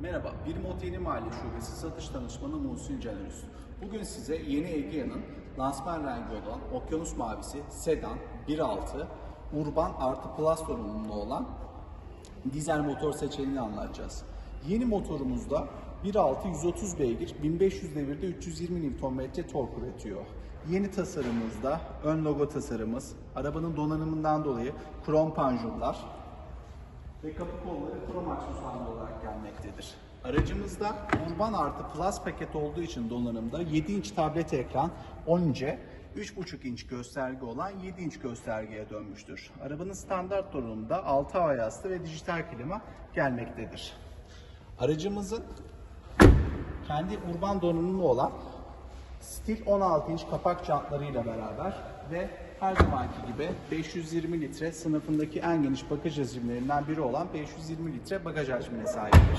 Merhaba, Bir Moteli Mahalle Şubesi satış danışmanı Muhsin Canerüz. Bugün size yeni Egea'nın lansman rengi olan Okyanus Mavisi Sedan 1.6 Urban artı Plus donanımlı olan dizel motor seçeneğini anlatacağız. Yeni motorumuzda 1.6 130 beygir 1500 devirde 320 Nm tork üretiyor. Yeni tasarımımızda ön logo tasarımımız, arabanın donanımından dolayı krom panjurlar, ve kapı kolları krom aksesuarlı olarak gelmektedir. Aracımızda Urban artı Plus paket olduğu için donanımda 7 inç tablet ekran 10 ince 3.5 inç gösterge olan 7 inç göstergeye dönmüştür. Arabanın standart donanımda 6 hava yastığı ve dijital klima gelmektedir. Aracımızın kendi urban donanımlı olan stil 16 inç kapak jantlarıyla beraber ve her zamanki gibi 520 litre sınıfındaki en geniş bagaj hacimlerinden biri olan 520 litre bagaj hacmine sahiptir.